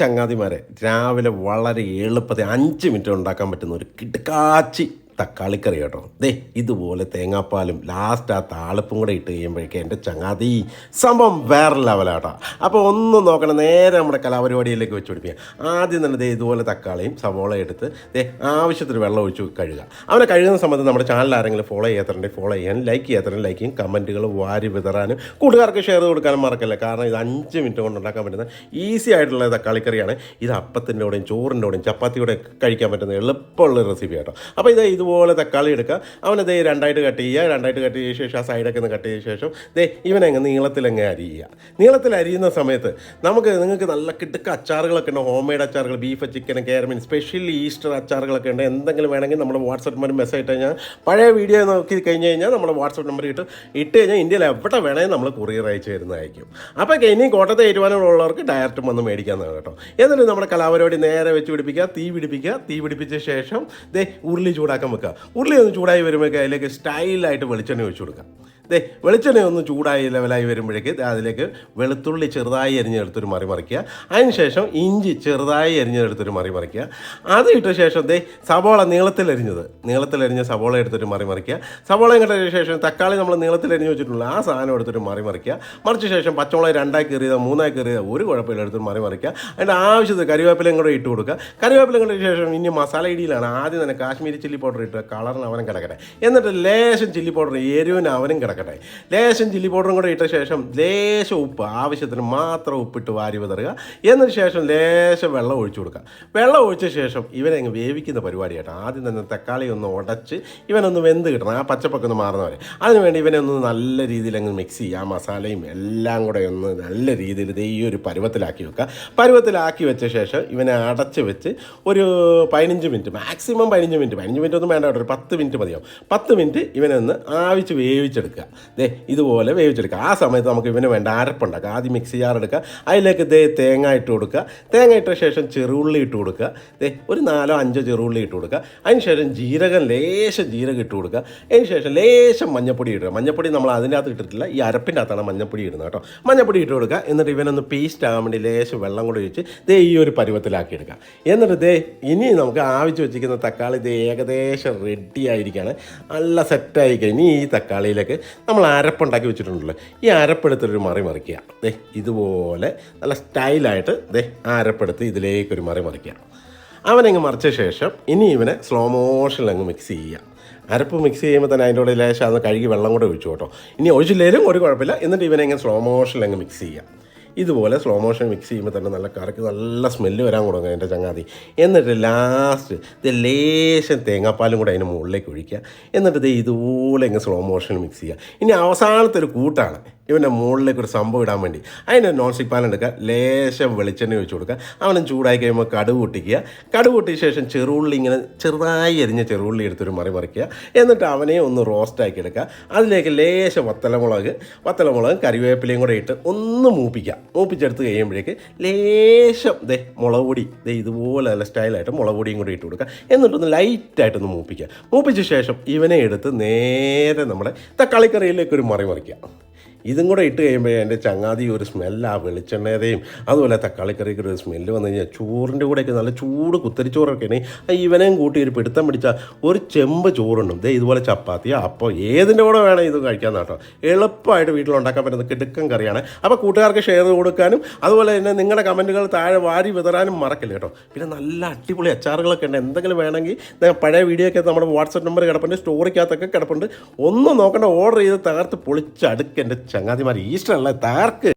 ചങ്ങാതിമാരെ രാവിലെ വളരെ എളുപ്പത്തിൽ അഞ്ച് മിനിറ്റ് ഉണ്ടാക്കാൻ പറ്റുന്ന ഒരു കിടക്കാച്ചി തക്കാളിക്കറി കേട്ടോ. ദേ ഇതുപോലെ തേങ്ങാപ്പാലും ലാസ്റ്റ് ആ താളിപ്പും കൂടെ ഇട്ട് കഴിയുമ്പോഴേക്കും എന്റെ ചങ്ങാതി സംഭവം വേറെ ലെവലാട്ടോ അപ്പോൾ ഒന്നും നോക്കണം നേരെ നമ്മുടെ കലാപരിപാടിയിലേക്ക് വെച്ച് പിടിപ്പിക്കുക. ആദ്യം തന്നെ ദേ ഇതുപോലെ തക്കാളിയും സവോള എടുത്ത് ദേ ആവശ്യത്തിന് വെള്ളം ഒഴിച്ച് കഴുകുക. അവനെ കഴുകുന്ന സമയത്ത് നമ്മുടെ ചാനൽ ആരെങ്കിലും ഫോളോ ചെയ്യാത്തതുണ്ടെങ്കിൽ ഫോളോ ചെയ്യാൻ ലൈക്ക് ചെയ്യാത്തതുണ്ടെങ്കിൽ ലൈക്ക് ചെയ്യും. കമന്റുകൾ വാരി വിതറാനും കൂട്ടുകാർക്ക് ഷെയർ കൊടുക്കാനും മറക്കല്ല. കാരണം ഇത് അഞ്ച് മിനിറ്റ് കൊണ്ട് ഉണ്ടാക്കാൻ പറ്റുന്ന ഈസി ആയിട്ടുള്ള തക്കാളിക്കറിയാണ്. ഇത് അപ്പത്തിന്റെ കൂടെയും ചോറിന്റെ കൂടെയും ചപ്പാത്തിയുടെ കഴിക്കാൻ പറ്റുന്ന എളുപ്പമുള്ള റെസിപ്പി കേട്ടോ അപ്പോൾ ഇത് ഇതുപോലെ തക്കാളി എടുക്കുക. അവനെ ദേ രണ്ടായിട്ട് കട്ട് ചെയ്യുക. രണ്ടായിട്ട് കട്ട് ചെയ്ത ശേഷം ആ സൈഡൊക്കെ ഒന്ന് കട്ട് ചെയ്ത ശേഷം ദേ ഇവനങ്ങ് നീളത്തിലങ്ങ് അരിയുക. നീളത്തിൽ അരിയുന്ന സമയത്ത് നമുക്ക് നിങ്ങൾക്ക് നല്ല കിട്ടുക്ക അച്ചാറുകളൊക്കെ ഉണ്ട്. ഹോം മെയ്ഡ് അച്ചാറുകൾ ബീഫ് ചിക്കൻ കേരമീൻ സ്പെഷ്യൽ ഈസ്റ്റർ അച്ചാറുകളൊക്കെ ഉണ്ട്. എന്തെങ്കിലും വേണമെങ്കിൽ നമ്മുടെ വാട്സപ്പ് നമ്പർ മെസ്സേജ് ഇട്ട് കഴിഞ്ഞാൽ പഴയ വീഡിയോ നോക്കി കഴിഞ്ഞ് കഴിഞ്ഞാൽ നമ്മുടെ വാട്സപ്പ് നമ്പർ ഇട്ട് ഇട്ട് കഴിഞ്ഞാൽ ഇന്ത്യയിൽ എവിടെ വേണമെങ്കിൽ നമ്മൾ കൊറിയർ അയച്ചു തരുന്നതായിരിക്കും അപ്പോൾ ഇനി കോട്ടയത്തെ ഏറ്റുമാനമുള്ളവർക്ക് ഡയറക്റ്റ് വന്ന് മേടിക്കാവുന്നതാണ് കേട്ടോ. എന്നിട്ട് നമ്മുടെ കലാപരിപാടി നേരെ വെച്ച് പിടിപ്പിക്കുക തീ പിടിപ്പിക്കുക. തീ പിടിപ്പിച്ച ശേഷം ദേ ഉരുളി ചൂടാക്കാൻ വെക്കുക ഉരുളി ഒന്ന് ചൂടായി വരുമ്പോഴേക്ക് അതിലേക്ക് സ്റ്റൈലായിട്ട് വെളിച്ചെണ്ണ ഒഴിച്ചു കൊടുക്കുക ദേ വെളിച്ചെണ്ണ ഒന്ന് ചൂടായ ലെവലായി വരുമ്പോഴേക്ക് അതിലേക്ക് വെളുത്തുള്ളി ചെറുതായി എരിഞ്ഞെടുത്തൊരു മറി മറിക്കുക. അതിനുശേഷം ഇഞ്ചി ചെറുതായി എരിഞ്ഞെടുത്തൊരു മറി മറിക്കുക. അത് ഇട്ട ശേഷം ദേ സവോള നീളത്തിലരിഞ്ഞത് നീളത്തിലരിഞ്ഞ സവോള എടുത്തൊരു മറി മറിക്കുക. സവോള കിട്ടിയ ശേഷം തക്കാളി നമ്മൾ നീളത്തിലരിഞ്ഞ് വെച്ചിട്ടുള്ള ആ സാധനം എടുത്തൊരു മറി മറിക്കുക. മറിച്ച ശേഷം പച്ചമുളക് രണ്ടായി കയറിയത് മൂന്നായി കയറിയത് ഒരു കുഴപ്പമില്ല എടുത്തൊരു മറി മറിക്കുക. അതിന്റെ ആവശ്യത്തിൽ കറിവേപ്പിലയും കൂടെ ഇട്ട് കൊടുക്കുക. കറിവേപ്പിലയും കൂടെ ശേഷം ഇനി മസാല ഇടിയിലാണ്. ആദ്യം തന്നെ കാശ്മീരി ചില്ലി പൗഡർ ഇട്ട് കളറിന് അവനും കിടക്കട്ടെ. എന്നിട്ട് ലേശം ചില്ലി പൗഡർ എരിവിന് അവനും കിടക്കട്ടെ. ലേശം ചില്ലി പൗഡറും കൂടെ ഇട്ട ശേഷം ലേശം ഉപ്പ് ആവശ്യത്തിന് മാത്രം ഉപ്പിട്ട് വാരി വിതറുക. എന്നതിന് ശേഷം ലേശം വെള്ളം ഒഴിച്ചു കൊടുക്കുക. വെള്ളം ഒഴിച്ച ശേഷം ഇവനെ അങ്ങ് വേവിക്കുന്ന പരിപാടിയായിട്ട് ആദ്യം തന്നെ തക്കാളി ഒന്ന് ഉടച്ച് ഇവനൊന്ന് വെന്ത് കിട്ടണം. ആ പച്ചപ്പൊക്കെ ഒന്ന് മാറുന്ന വരെ അതിനുവേണ്ടി ഇവനെ ഒന്ന് നല്ല രീതിയിൽ അങ്ങ് മിക്സ് ചെയ്യുക. മസാലയും എല്ലാം കൂടെ ഒന്ന് നല്ല രീതിയിൽ ഈ ഒരു പരുവത്തിലാക്കി വെക്കുക. പരുവത്തിലാക്കി വെച്ച ശേഷം ഇവനെ അടച്ച് വെച്ച് ഒരു പതിനഞ്ച് മിനിറ്റ് മാക്സിമം പതിനഞ്ച് മിനിറ്റ് പതിനഞ്ച് മിനിറ്റ് ഒന്നും വേണ്ട ഒരു പത്ത് മിനിറ്റ് മതിയാവും. പത്ത് മിനിറ്റ് ഇവനെ ഒന്ന് ആവിച്ച് വേവിച്ചെടുക്കുക. ദേ ഇതുപോലെ വേവിച്ചെടുക്കുക. ആ സമയത്ത് നമുക്ക് ഇവന് വേണ്ട അരപ്പുണ്ടാക്കുക. ആദ്യം മിക്സി ജാർ അതിലേക്ക് ദേ തേങ്ങ ഇട്ട് കൊടുക്കുക. തേങ്ങ ഇട്ട ശേഷം ചെറുള്ളി ഇട്ട് കൊടുക്കുക. ദേ ഒരു നാലോ അഞ്ചോ ചെറുള്ളി ഇട്ട് കൊടുക്കുക. അതിന് ശേഷം ജീരകം ലേശം ജീരകം ഇട്ട് കൊടുക്കുക. അതിന് ശേഷം ലേശം മഞ്ഞപ്പൊടി ഇടുക. മഞ്ഞപ്പൊടി നമ്മൾ അതിന്റെ അകത്ത് ഇട്ടിട്ടില്ല. ഈ അരപ്പിന്റെ അകത്താണ് മഞ്ഞപ്പൊടി ഇടുന്നത് കേട്ടോ. മഞ്ഞപ്പൊടി ഇട്ട് കൊടുക്കുക. എന്നിട്ട് ഇവനൊന്ന് പേസ്റ്റ് ആകാൻ വേണ്ടി ലേശം വെള്ളം കൂടി ഒഴിച്ച് ദേ ഈ ഒരു പരുവത്തിലാക്കി എടുക്കുക. എന്നിട്ട് ദേ ഇനി നമുക്ക് ആവശ്യം വെച്ചിരിക്കുന്ന തക്കാളി ഇത് ഏകദേശം റെഡി ആയിരിക്കുകയാണ്. നല്ല സെറ്റായി കഴിഞ്ഞ് ഈ തക്കാളിയിലേക്ക് നമ്മൾ അരപ്പുണ്ടാക്കി വെച്ചിട്ടുണ്ടല്ലോ. ഈ അരപ്പെടുത്തൊരു മറി മറിക്കുക. ദേ ഇതുപോലെ നല്ല സ്റ്റൈലായിട്ട് ദേ ആ അരപ്പെടുത്ത് ഇതിലേക്കൊരു മറി മറിക്കുക. അവനങ്ങ് മറിച്ച ശേഷം ഇനി ഇവനെ സ്ലോ മോഷനിൽ അങ്ങ് മിക്സ് ചെയ്യുക. അരപ്പ് മിക്സ് ചെയ്യുമ്പോൾ തന്നെ അതിന്റെ കൂടെ ലേശം അത് കഴുകി വെള്ളം കൂടെ ഒഴിച്ചു കേട്ടോ. ഇനി ഒഴിച്ചില്ലേലും ഒരു കുഴപ്പമില്ല. എന്നിട്ട് ഇവനെ ഇങ്ങനെ സ്ലോ മോഷനിൽ അങ്ങ് മിക്സ് ചെയ്യുക. ഇതുപോലെ സ്ലോ മോഷൻ മിക്സ് ചെയ്യുമ്പോൾ തന്നെ നല്ല കറക്ക് നല്ല സ്മെല്ല് വരാൻ തുടങ്ങും എന്റെ ചങ്ങാതി. എന്നിട്ട് ലാസ്റ്റ് ഇത് ലേശം തേങ്ങാപ്പാലും കൂടെ അതിന് മുകളിലേക്ക് ഒഴിക്കുക. എന്നിട്ട് ഇത് ഇതുപോലെ ഇങ്ങ് സ്ലോ മോഷൻ മിക്സ് ചെയ്യുക. ഇനി അവസാനത്തെ ഒരു കൂട്ടാണ്. ഇവന്റെ മുകളിലേക്ക് ഒരു സംഭവം ഇടാൻ വേണ്ടി. അതിന് നോൺ സ്റ്റിക് പാൻ എടുക്കുക ലേശം വെളിച്ചെണ്ണ ഒഴിച്ച് കൊടുക്കുക. അവനും ചൂടായി കഴിയുമ്പോൾ കടുക് പൊട്ടിക്കുക. കടുക് പൊട്ടിയ ശേഷം ചെറുള്ളി ഇങ്ങനെ ചെറുതായി എരിഞ്ഞ ചെറുള്ളി എടുത്തൊരു മറി മറിക്കുക എന്നിട്ട് അവനെ ഒന്ന് റോസ്റ്റാക്കി എടുക്കുക. അതിലേക്ക് ലേശം വത്തലമുളക് വത്തലമുളകും കറിവേപ്പിലയും കൂടെ ഇട്ട് ഒന്ന് മൂപ്പിക്കുക. മൂപ്പിച്ചെടുത്ത് കഴിയുമ്പോഴേക്ക് ലേശം ദേ മുളക് പൊടി ദേ ഇതുപോലെ നല്ല സ്റ്റൈലായിട്ട് മുളക് പൊടിയും കൂടി ഇട്ട് കൊടുക്കുക. എന്നിട്ടൊന്ന് ലൈറ്റായിട്ടൊന്ന് മൂപ്പിക്കുക. മൂപ്പിച്ച ശേഷം ഇവനെ എടുത്ത് നേരെ നമ്മുടെ തക്കാളിക്കറിയിലേക്ക് ഒരു മറി മറിക്കുക ഇതും കൂടെ ഇട്ട് കഴിയുമ്പോൾ എന്റെ ചങ്ങാതി ഒരു സ്മെല്ല് ആ വെളിച്ചെണ്ണയുടെയും അതുപോലെ തക്കാളിക്കറിക്ക് ഒരു സ്മെല്ല് വന്നു കഴിഞ്ഞാൽ ചോറിന്റെ കൂടെയൊക്കെ നല്ല ചൂട് കുത്തരിച്ചോറൊക്കെ ആണെങ്കിൽ ഇവനെയും കൂട്ടി ഒരു പിടുത്തം പിടിച്ചാൽ ഒരു ചെമ്പ് ചോറുണ്ടും. ദേ ഇതുപോലെ ചപ്പാത്തി അപ്പോൾ ഏതിന്റെ കൂടെ വേണം ഇത് കഴിക്കാൻ കേട്ടോ എളുപ്പമായിട്ട് വീട്ടിലുണ്ടാക്കാൻ പറ്റുന്ന കിടുക്കൻ കറിയാണ്. അപ്പോൾ കൂട്ടുകാർക്ക് ഷെയർ കൊടുക്കാനും അതുപോലെ തന്നെ നിങ്ങളുടെ കമന്റുകൾ താഴെ വാരി വിതറാനും മറക്കില്ല കേട്ടോ? പിന്നെ നല്ല അടിപൊളി അച്ചാറുകളൊക്കെ ഉണ്ട്. എന്തെങ്കിലും വേണമെങ്കിൽ പഴയ വീഡിയോ ഒക്കെ നമ്മുടെ വാട്സപ്പ് നമ്പർ കിടപ്പുണ്ട് സ്റ്റോറിക്കകത്തൊക്കെ കിടപ്പുണ്ട്. ഒന്നും നോക്കേണ്ട ഓർഡർ ചെയ്ത് തകർത്ത് പൊളിച്ച് അടുക്ക് എന്റെ ചങ്ങാതിമാർ ഈസ്റ്റർ അല്ല തകർക്ക്